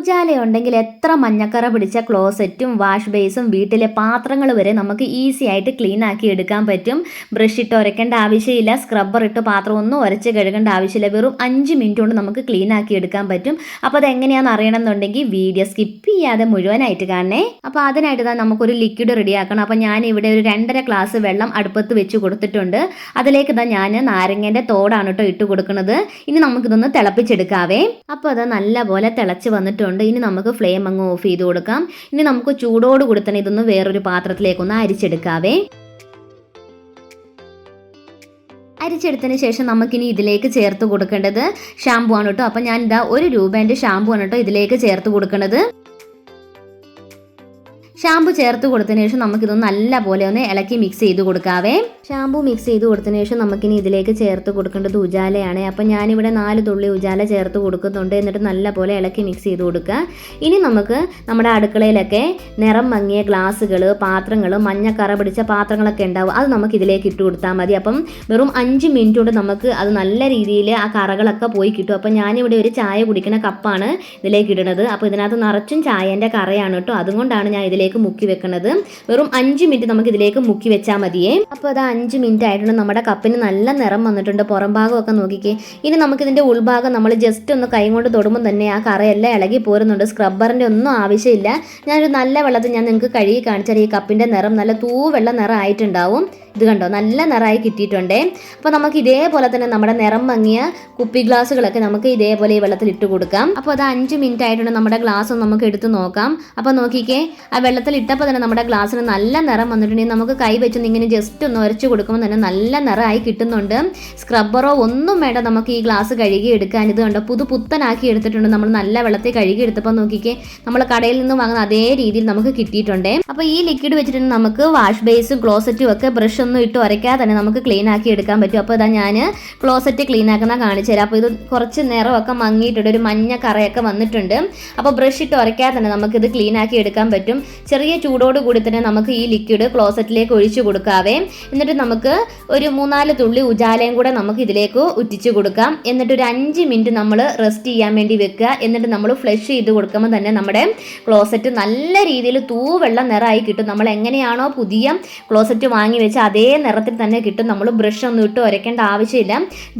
ഉജാല ഉണ്ടെങ്കിൽ എത്ര മഞ്ഞക്കറ പിടിച്ച ക്ലോസറ്റും വാഷ് ബേസും വീട്ടിലെ പാത്രങ്ങൾ വരെ നമുക്ക് ഈസി ആയിട്ട് ക്ലീൻ ആക്കി എടുക്കാൻ പറ്റും. ബ്രഷ് ഇട്ട് ഉരയ്ക്കേണ്ട ആവശ്യമില്ല. സ്ക്രബ്ബർ ഇട്ട് പാത്രം ഒന്നും ഉരച്ച് കഴുകേണ്ട ആവശ്യമില്ല. വെറും അഞ്ച് മിനിറ്റ് കൊണ്ട് നമുക്ക് ക്ലീൻ ആക്കി എടുക്കാൻ പറ്റും. അപ്പോൾ അത് എങ്ങനെയാണെന്ന് അറിയണമെന്നുണ്ടെങ്കിൽ വീഡിയോ സ്കിപ്പ് ചെയ്യാതെ മുഴുവനായിട്ട് കാണണേ. അപ്പോൾ അതിനായിട്ട് തന്നെ നമുക്കൊരു ലിക്വിഡ് റെഡിയാക്കണം അപ്പോൾ ഞാൻ ഇവിടെ ഒരു രണ്ടര ഗ്ലാസ് വെള്ളം അടുപ്പത്ത് വെച്ച് കൊടുത്തിട്ടുണ്ട്. അതിലേക്ക് തന്നെ ഞാൻ നാരങ്ങേന്റെ തോടാണ് കേട്ടോ ഇട്ട് കൊടുക്കുന്നത്. ഇനി നമുക്കിതൊന്ന് തിളപ്പിച്ചെടുക്കാവേ. അപ്പോൾ അത് നല്ലപോലെ തിളച്ച് വന്നിട്ടുണ്ട്. ഇനി നമുക്ക് ഫ്ലെയിം അങ്ങ് ഓഫ് ചെയ്ത് കൊടുക്കാം. ഇനി നമുക്ക് ചൂടോട് കൂടി തന്നെ ഇതൊന്ന് വേറൊരു പാത്രത്തിലേക്കൊന്ന് അരിച്ചെടുക്കാവേ. അരിച്ചെടുത്തതിന് ശേഷം നമുക്കിനി ഇതിലേക്ക് ചേർത്ത് കൊടുക്കേണ്ടത് ഷാമ്പു ആണ് കേട്ടോ അപ്പം ഞാൻ ഇതാ ഒരു രൂപേന്റെ ഷാമ്പു ആണ് കേട്ടോ ഇതിലേക്ക് ചേർത്ത് കൊടുക്കുന്നത് ഷാമ്പു ചേർത്ത് കൊടുത്തതിന് ശേഷം നമുക്കിതൊന്ന് നല്ല പോലെ ഒന്ന് ഇളക്കി മിക്സ് ചെയ്ത് കൊടുക്കാവേ. ഷാമ്പു മിക്സ് ചെയ്ത് കൊടുത്തതിന് ശേഷം നമുക്കിനി ഇതിലേക്ക് ചേർത്ത് കൊടുക്കേണ്ടത് ഉജാലയാണ്. അപ്പം ഞാനിവിടെ നാല് തുള്ളി ഉജാല ചേർത്ത് കൊടുക്കുന്നുണ്ട്. എന്നിട്ട് നല്ല പോലെ ഇളക്കി മിക്സ് ചെയ്ത് കൊടുക്കുക. ഇനി നമുക്ക് നമ്മുടെ അടുക്കളയിലൊക്കെ നിറം മങ്ങിയ ഗ്ലാസ്സുകൾ പാത്രങ്ങൾ മഞ്ഞക്കറ പിടിച്ച പാത്രങ്ങളൊക്കെ ഉണ്ടാവും. അത് നമുക്ക് ഇതിലേക്ക് ഇട്ട് കൊടുത്താൽ മതി. അപ്പം വെറും അഞ്ച് മിനിറ്റ് കൊണ്ട് നമുക്ക് അത് നല്ല രീതിയിൽ ആ കറകളൊക്കെ പോയി കിട്ടും. അപ്പം ഞാനിവിടെ ഒരു ചായ കുടിക്കുന്ന കപ്പാണ് ഇതിലേക്ക് ഇടുന്നത്. അപ്പോൾ ഇതിനകത്ത് നിറച്ചും ചായന്റെ കറയാണ് കേട്ടോ. അതുകൊണ്ടാണ് ഞാൻ ഇതിലേക്ക് മുക്കി വെക്കുന്നത് വെറും അഞ്ച് മിനിറ്റ് നമുക്ക് ഇതിലേക്ക് മുക്കി വെച്ചാൽ മതിയേ. അപ്പോൾ അത് അഞ്ച് മിനിറ്റ് ആയിട്ടുണ്ട്. നമ്മുടെ കപ്പിന് നല്ല നിറം വന്നിട്ടുണ്ട്. പുറം ഭാഗമൊക്കെ നോക്കിക്കേ. ഇനി നമുക്കിതിന്റെ ഉൾഭാഗം നമ്മൾ ജസ്റ്റ് ഒന്ന് കൈ കൊണ്ട് തൊടുമ്പോൾ തന്നെ ആ കറയെല്ലാം ഇളകി പോരുന്നുണ്ട്. സ്ക്രബ്ബറിന്റെ ഒന്നും ആവശ്യമില്ല. ഞാനൊരു നല്ല വെള്ളത്തിൽ ഞാൻ നിങ്ങൾക്ക് കഴുകി കാണിച്ചാൽ ഈ കപ്പിന്റെ നിറം നല്ല തൂവെള്ള നിറം ആയിട്ടുണ്ടാവും. ഇത് കണ്ടോ? നല്ല നിറമായി കിട്ടിയിട്ടുണ്ടേ. അപ്പോൾ നമുക്ക് ഇതേപോലെ തന്നെ നമ്മുടെ നിറം മങ്ങിയ കുപ്പി ഗ്ലാസ്സുകളൊക്കെ നമുക്ക് ഇതേപോലെ ഈ വെള്ളത്തിൽ ഇട്ട് കൊടുക്കാം. അപ്പോൾ അത് അഞ്ച് മിനിറ്റ് ആയിട്ടുണ്ട് നമ്മുടെ ഗ്ലാസ് നമുക്ക് എടുത്ത് നോക്കാം. അപ്പോൾ നോക്കിക്കേ ആ വെള്ളത്തിൽ ഇട്ടപ്പോൾ തന്നെ നമ്മുടെ ഗ്ലാസ്സിന് നല്ല നിറം വന്നിട്ടുണ്ടെങ്കിൽ നമുക്ക് കൈ വെച്ചൊന്ന് ഇങ്ങനെ ജസ്റ്റ് ഒന്ന് ഉരച്ച് കൊടുക്കുമ്പോൾ തന്നെ നല്ല നിറമായി കിട്ടുന്നുണ്ട്. സ്ക്രബ്ബറോ ഒന്നും വേണ്ട നമുക്ക് ഈ ഗ്ലാസ് കഴുകി എടുക്കാൻ. ഇത് കണ്ടോ പുതു പുത്തനാക്കി എടുത്തിട്ടുണ്ട്. നമ്മൾ നല്ല വെള്ളത്തിൽ കഴുകി എടുത്തപ്പോൾ നോക്കിക്കേ നമ്മൾ കടയിൽ നിന്ന് വാങ്ങുന്ന അതേ രീതിയിൽ നമുക്ക് കിട്ടിയിട്ടുണ്ട്. അപ്പോൾ ഈ ലിക്വിഡ് വെച്ചിട്ട് നമുക്ക് വാഷ് ബേസും ക്ലോസറ്റും ഒക്കെ ബ്രഷ് ഒന്നും ഇട്ട് ഉരയ്ക്കാതെ തന്നെ നമുക്ക് ക്ലീൻ ആക്കി എടുക്കാൻ പറ്റും. അപ്പോൾ ഇതാ ഞാൻ ക്ലോസറ്റ് ക്ലീൻ ആക്കുന്ന കാണിച്ചു തരാം. അപ്പോൾ ഇത് കുറച്ച് നിറമൊക്കെ മങ്ങിയിട്ടുണ്ട്. ഒരു മഞ്ഞ കറയൊക്കെ വന്നിട്ടുണ്ട്. അപ്പോൾ ബ്രഷ് ഇട്ട് ഉരയ്ക്കാതെ തന്നെ നമുക്കിത് ക്ലീൻ ആക്കി എടുക്കാൻ പറ്റും. ചെറിയ ചൂടോട് കൂടി തന്നെ നമുക്ക് ഈ ലിക്വിഡ് ക്ലോസറ്റിലേക്ക് ഒഴിച്ചു കൊടുക്കാവേ. എന്നിട്ട് നമുക്ക് ഒരു മൂന്നാൽ തുള്ളി ഉജാലയും കൂടെ നമുക്ക് ഇതിലേക്ക് ഉറ്റിച്ച് കൊടുക്കാം. എന്നിട്ട് ഒരു അഞ്ച് മിനിറ്റ് നമ്മൾ റെസ്റ്റ് ചെയ്യാൻ വേണ്ടി വെക്കുക. എന്നിട്ട് നമ്മൾ ഫ്ലഷ് ചെയ്ത് കൊടുക്കുമ്പോൾ തന്നെ നമ്മുടെ ക്ലോസറ്റ് നല്ല രീതിയിൽ തൂവെള്ളം നിറമായി കിട്ടും. നമ്മൾ എങ്ങനെയാണോ പുതിയ ക്ലോസറ്റ് വാങ്ങി വെച്ച അതേ നിറത്തിൽ തന്നെ കിട്ടും. നമ്മൾ ബ്രഷ് ഒന്നും ഇട്ട് ഉരയ്ക്കേണ്ട ആവശ്യമില്ല.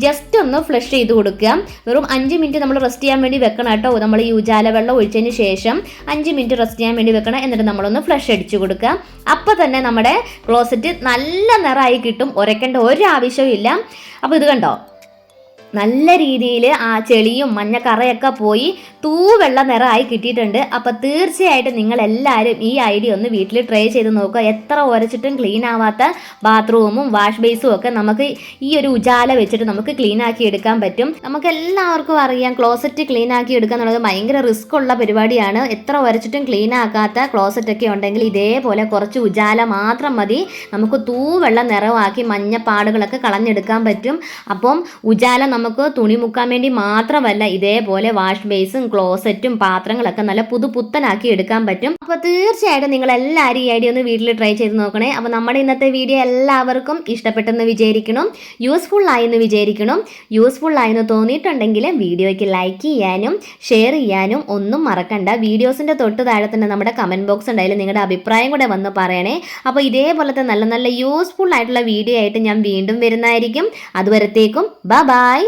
ജസ്റ്റ് ഒന്ന് ഫ്ലഷ് ചെയ്ത് കൊടുക്കുക. വെറും അഞ്ച് മിനിറ്റ് നമ്മൾ റെസ്റ്റ് ചെയ്യാൻ വേണ്ടി വെക്കണം കേട്ടോ. നമ്മൾ ഈ ഉജാല വെള്ളം ഒഴിച്ചതിന് ശേഷം അഞ്ച് മിനിറ്റ് റെസ്റ്റ് ചെയ്യാൻ വേണ്ടി വെക്കണം. എന്നിട്ട് നമ്മളൊന്ന് ഫ്ലഷ് അടിച്ചു കൊടുക്കുക. അപ്പോൾ തന്നെ നമ്മുടെ ക്ലോസറ്റ് നല്ല നിറമായി കിട്ടും. ഉരയ്ക്കേണ്ട ഒരു ആവശ്യവും ഇല്ല. അപ്പോൾ ഇത് കണ്ടോ? നല്ല രീതിയിൽ ആ ചെളിയും മഞ്ഞക്കറയൊക്കെ പോയി തൂവെള്ള നിറമായി കിട്ടിയിട്ടുണ്ട്. അപ്പോൾ തീർച്ചയായിട്ടും നിങ്ങൾ എല്ലാവരും ഈ ഐഡിയ ഒന്ന് വീട്ടിൽ ട്രൈ ചെയ്ത് നോക്കുക. എത്ര ഉരച്ചിട്ടും ക്ലീൻ ആവാത്ത ബാത്റൂമും വാഷ് ബേസും ഒക്കെ നമുക്ക് ഈ ഒരു ഉജാല വെച്ചിട്ട് നമുക്ക് ക്ലീൻ ആക്കി എടുക്കാൻ പറ്റും. നമുക്ക് എല്ലാവർക്കും അറിയാം ക്ലോസറ്റ് ക്ലീൻ ആക്കി എടുക്കുക എന്നുള്ളത് ഭയങ്കര റിസ്ക് ഉള്ള പരിപാടിയാണ്. എത്ര ഉരച്ചിട്ടും ക്ലീൻ ആക്കാത്ത ക്ലോസറ്റ് ഒക്കെ ഉണ്ടെങ്കിൽ ഇതേപോലെ കുറച്ച് ഉജാല മാത്രം മതി. നമുക്ക് തൂവെള്ള നിറമാക്കി മഞ്ഞപ്പാടുകളൊക്കെ കളഞ്ഞെടുക്കാൻ പറ്റും. അപ്പം ഉജാല നമുക്ക് തുണി മുക്കാൻ വേണ്ടി മാത്രമല്ല ഇതേപോലെ വാഷ് ബേസും ക്ലോസറ്റും പാത്രങ്ങളൊക്കെ നല്ല പുതുപുത്തനാക്കി എടുക്കാൻ പറ്റും. അപ്പോൾ തീർച്ചയായിട്ടും നിങ്ങൾ എല്ലാവരും ഈ ഐഡിയ ഒന്ന് വീട്ടിൽ ട്രൈ ചെയ്ത് നോക്കണേ. അപ്പോൾ നമ്മുടെ ഇന്നത്തെ വീഡിയോ എല്ലാവർക്കും ഇഷ്ടപ്പെട്ടെന്ന് വിചാരിക്കണം യൂസ്ഫുൾ ആയെന്ന് വിചാരിക്കണം യൂസ്ഫുൾ ആയെന്ന് തോന്നിയിട്ടുണ്ടെങ്കിൽ വീഡിയോയ്ക്ക് ലൈക്ക് ചെയ്യാനും ഷെയർ ചെയ്യാനും ഒന്നും മറക്കണ്ട. വീഡിയോസിന്റെ തൊട്ട് താഴെ തന്നെ നമ്മുടെ കമന്റ് ബോക്സ് ഉണ്ടായാലും നിങ്ങളുടെ അഭിപ്രായം കൂടെ വന്ന് പറയണേ. അപ്പോൾ ഇതേപോലത്തെ നല്ല നല്ല യൂസ്ഫുൾ ആയിട്ടുള്ള വീഡിയോ ആയിട്ട് ഞാൻ വീണ്ടും വരുന്നതായിരിക്കും. അതുവരത്തേക്കും ബ ബായ്